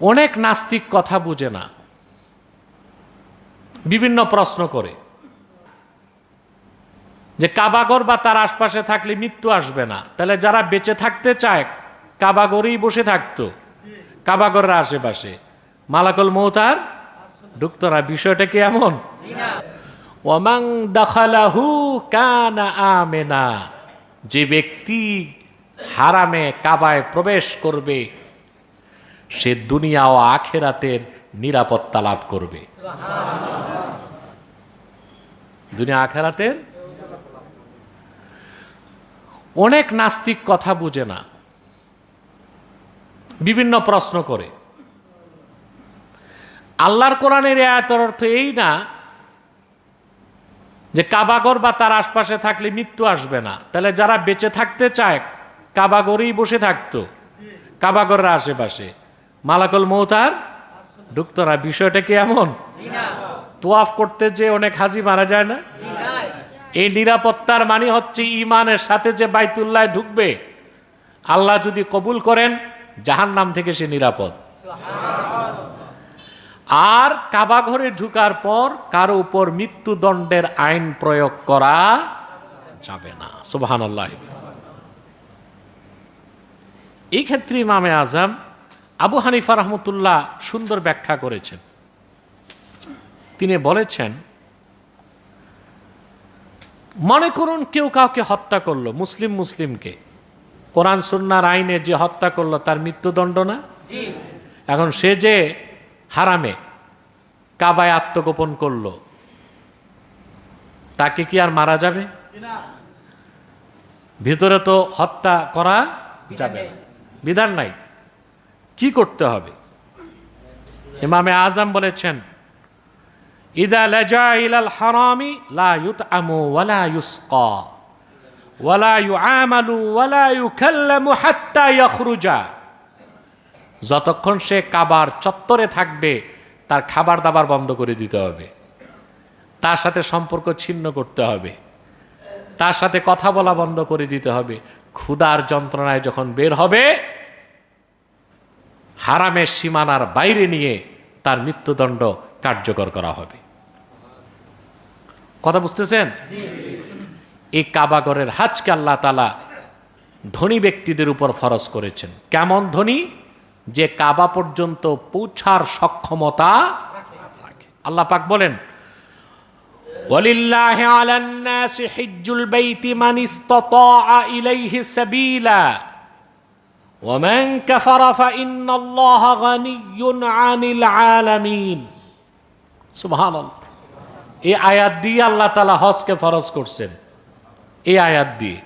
অনেক নাস্তিক কথা বুঝে না। বিভিন্ন প্রশ্ন করে। যে কাবাগর বা তার আশপাশে থাকলে মৃত্যু আসবে না। তাহলে যারা বেঁচে থাকতে চায়, কাবাগরেই বসে থাকতো। কাবাগরের আশেপাশে। মালাকল মৌতার ঢুকতো না। বিষয়টা কি এমন? ওয়ামাং দখালাহু কানা আমেনা। যে ব্যক্তি হারামে কাবায় প্রবেশ করবে সে দুনিয়া ও আখেরাতের নিরাপত্তা লাভ করবে। দুনিয়া আখেরাতের? অনেক নাস্তিক কথা বুঝে না। বিভিন্ন প্রশ্ন করে। আল্লাহর কোরআনের আয়াতের অর্থ এই না যে কাবাগর বা তার আশপাশে থাকলে মৃত্যু আসবে না। তাহলে যারা বেঁচে থাকতে চায় কাবাগরেই বসে থাকতো। কাবাগরের আশেপাশে। মালাকল মৌতার ঢুকতো না। বিষয়টা কি এমন? তোয়াফ করতে যে অনেক হাজি মারা যায় না? এই নিরাপত্তার মানে হচ্ছে ইমানের সাথে যে বাইতুল্লাহ ঢুকবে। আল্লাহ যদি কবুল করেন জাহান নাম থেকে সে নিরাপদ। আর কাবা ঘরে ঢুকার পর কারও উপর মৃত্যুদণ্ডের আইন প্রয়োগ করা যাবে না। আল্লাহ এই ক্ষেত্রে ইমামে আজম আবু হানিফা রহমতুল্লাহ সুন্দর ব্যাখ্যা করেছেন। তিনি বলেছেন, মনে করুন কেউ কাউকে হত্যা করল, মুসলিম মুসলিমকে। কোরআন সুন্নার আইনে যে হত্যা করল, তার মৃত্যুদণ্ড না? এখন সে যে হারামে, কাবায় আত্মগোপন করল, তাকে কি আর মারা যাবে? ভিতরে তো হত্যা করা যাবে বিধান নাই। কি করতে হবে? ইমামে আজম বলেছেন, ইদা লাজা ইলাল হারামি লা ইউতআমু ওয়ালা ইউসকা ওয়ালা ইউআমালু ওয়ালা ইউকাল্লামু হাত্তা ইয়াখরুজা। যতক্ষণ সে কাবার চত্বরে থাকবে, তার খাবার দাবার বন্ধ করে দিতে হবে। তার সাথে সম্পর্ক ছিন্ন করতে হবে। তার সাথে কথা বলা বন্ধ করে দিতে হবে। ক্ষুধার যন্ত্রণায় যখন বের হবে হারামের সীমানার বাইরে নিয়ে তার মৃত্যুদণ্ড কার্যকর করা হবে কথা বুঝতেছেন এই কাবাগরের হাজকে আল্লাহ তালা ধনী ব্যক্তিদের উপর ফরজ করেছেন কেমন ধনী যে কাবা পর্যন্ত পৌঁছার সক্ষমতা রাখে আল্লাহ পাক বলেন ولله على الناس حج البيت من استطاع إليه سبيلا ومن كفر فإن الله غني عن العالمين سبحان الله এই আয়াত দিয়ে আল্লাহ তালা হজকে ফরজ করছেন এই আয়াত দিয়ে